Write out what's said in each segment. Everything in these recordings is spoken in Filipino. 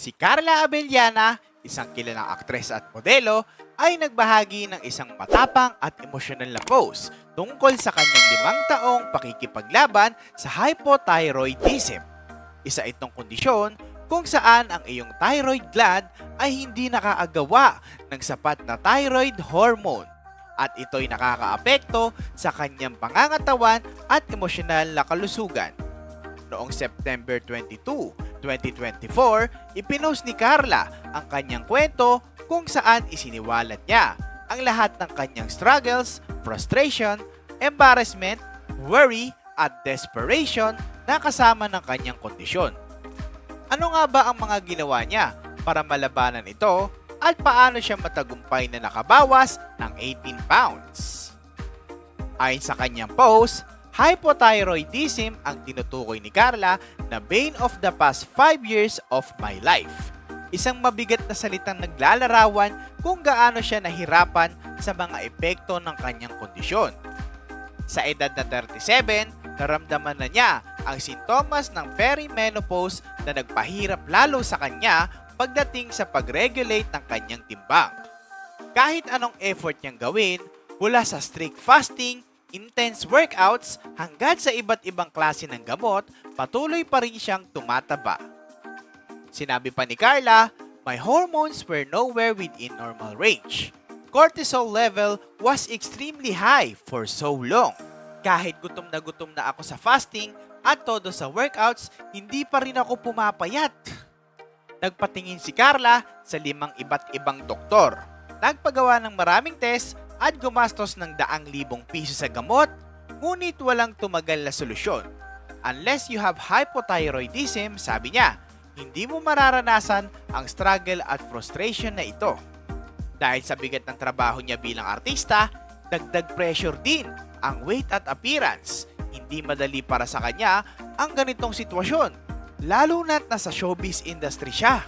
Si Carla Abellana, isang kilalang aktres at modelo, ay nagbahagi ng isang matapang at emosyonal na post tungkol sa kanyang limang taong pakikipaglaban sa hypothyroidism. Isa itong kondisyon kung saan ang iyong thyroid gland ay hindi nakaagawa ng sapat na thyroid hormone at ito'y nakakaapekto sa kanyang pangangatawan at emosyonal na kalusugan. Noong September 22, 2024, ipinost ni Carla ang kanyang kwento kung saan isiniwalat niya ang lahat ng kanyang struggles, frustration, embarrassment, worry, at desperation na kasama ng kanyang kondisyon. Ano nga ba ang mga ginawa niya para malabanan ito at paano siya matagumpay na nakabawas ng 18 pounds? Ayon sa kanyang post, hypothyroidism ang tinutukoy ni Carla na bane of the past 5 years of my life. Isang mabigat na salitang naglalarawan kung gaano siya nahirapan sa mga epekto ng kanyang kondisyon. Sa edad na 37, naramdaman na niya ang sintomas ng perimenopause na nagpahirap lalo sa kanya pagdating sa pag-regulate ng kanyang timbang. Kahit anong effort niyang gawin, mula sa strict fasting, intense workouts, hanggat sa iba't ibang klase ng gamot, patuloy pa rin siyang tumataba. Sinabi pa ni Carla, my hormones were nowhere within normal range. Cortisol level was extremely high for so long. Kahit gutom na gutom na ako sa fasting at todo sa workouts, hindi pa rin ako pumapayat. Nagpatingin si Carla sa limang iba't ibang doktor. Nagpagawa ng maraming test at gumastos ng daang libong piso sa gamot, ngunit walang tumagal na solusyon. Unless you have hypothyroidism, sabi niya, hindi mo mararanasan ang struggle at frustration na ito. Dahil sa bigat ng trabaho niya bilang artista, dagdag pressure din ang weight at appearance. Hindi madali para sa kanya ang ganitong sitwasyon, lalo na't nasa showbiz industry siya.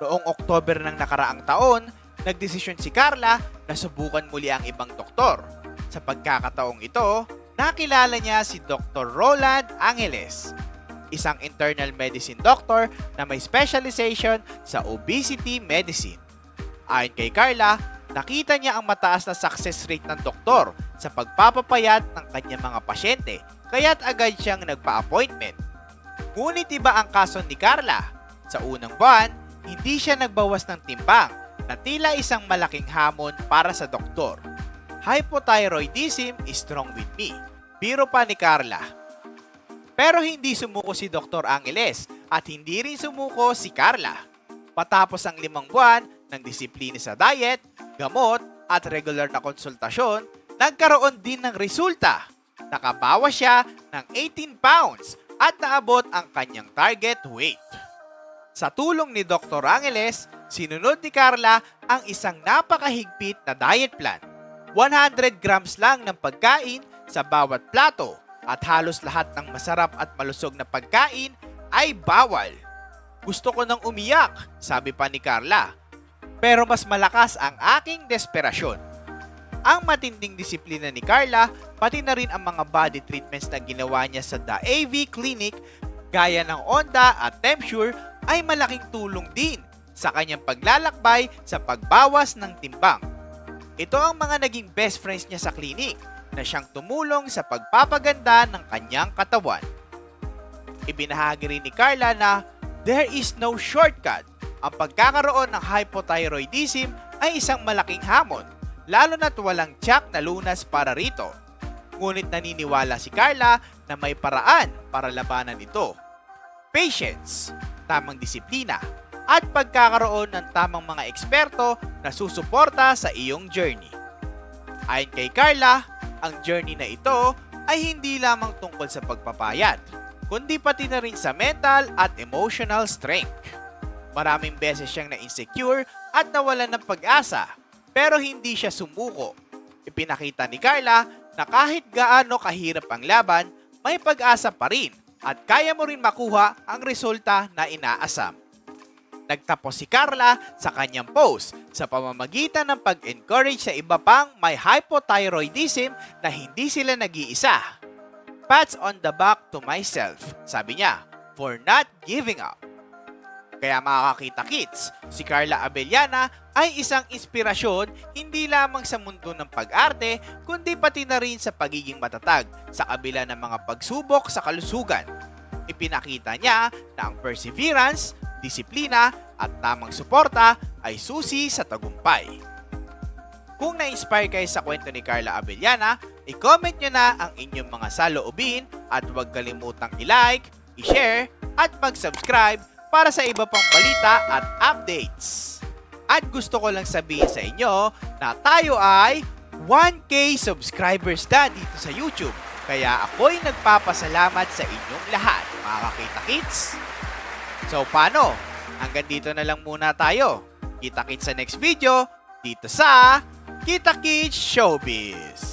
Noong October ng nakaraang taon, nagdesisyon si Carla na subukan muli ang ibang doktor. Sa pagkakataong ito, nakilala niya si Dr. Roland Angeles, isang internal medicine doctor na may specialization sa obesity medicine. Ayon kay Carla, nakita niya ang mataas na success rate ng doktor sa pagpapapayat ng kanyang mga pasyente, kaya't agad siyang nagpa-appointment. Ngunit iba ang kaso ni Carla. Sa unang buwan, hindi siya nagbawas ng timbang na tila isang malaking hamon para sa doktor. Hypothyroidism is strong with me. Biro pa ni Carla. Pero hindi sumuko si Dr. Angeles at hindi rin sumuko si Carla. Patapos ang limang buwan ng disiplina sa diet, gamot at regular na konsultasyon, nagkaroon din ng resulta. Nakabawas siya ng 18 pounds at naabot ang kanyang target weight. Sa tulong ni Dr. Angeles, sinunod ni Carla ang isang napakahigpit na diet plan. 100 grams lang ng pagkain sa bawat plato at halos lahat ng masarap at malusog na pagkain ay bawal. Gusto ko nang umiyak, sabi pa ni Carla. Pero mas malakas ang aking desperasyon. Ang matinding disiplina ni Carla, pati na rin ang mga body treatments na ginawa niya sa The AV Clinic, gaya ng Onda at Tempsure, ay malaking tulong din sa kanyang paglalakbay sa pagbawas ng timbang. Ito ang mga naging best friends niya sa clinic na siyang tumulong sa pagpapaganda ng kanyang katawan. Ibinahagi rin ni Carla na there is no shortcut. Ang pagkakaroon ng hypothyroidism ay isang malaking hamon, lalo na't walang tiyak na lunas para rito. Ngunit naniniwala si Carla na may paraan para labanan ito. Patience, tamang disiplina, at pagkakaroon ng tamang mga eksperto na susuporta sa iyong journey. Ayon kay Carla, ang journey na ito ay hindi lamang tungkol sa pagpapayat, kundi pati na rin sa mental at emotional strength. Maraming beses siyang na-insecure at nawalan ng pag-asa, pero hindi siya sumuko. Ipinakita ni Carla na kahit gaano kahirap ang laban, may pag-asa pa rin at kaya mo rin makuha ang resulta na inaasam. Nagtapos si Carla sa kanyang post sa pamamagitan ng pag-encourage sa iba pang may hypothyroidism na hindi sila nag-iisa. Pats on the back to myself, sabi niya, for not giving up. Kaya makakakita kids, si Carla Abellana ay isang inspirasyon hindi lamang sa mundo ng pag-arte, kundi pati na rin sa pagiging matatag sa kabila ng mga pagsubok sa kalusugan. Ipinakita niya na ang perseverance, disiplina at tamang suporta ay susi sa tagumpay. Kung na-inspire kayo sa kwento ni Carla Abellana, i-comment nyo na ang inyong mga saloobin at huwag kalimutang i-like, i-share at mag-subscribe para sa iba pang balita at updates. At gusto ko lang sabihin sa inyo na tayo ay 1K subscribers na dito sa YouTube. Kaya ako'y nagpapasalamat sa inyong lahat, mga kakita kids. So paano? Hanggang dito na lang muna tayo. Kita kits sa next video dito sa Kita Kids Showbiz.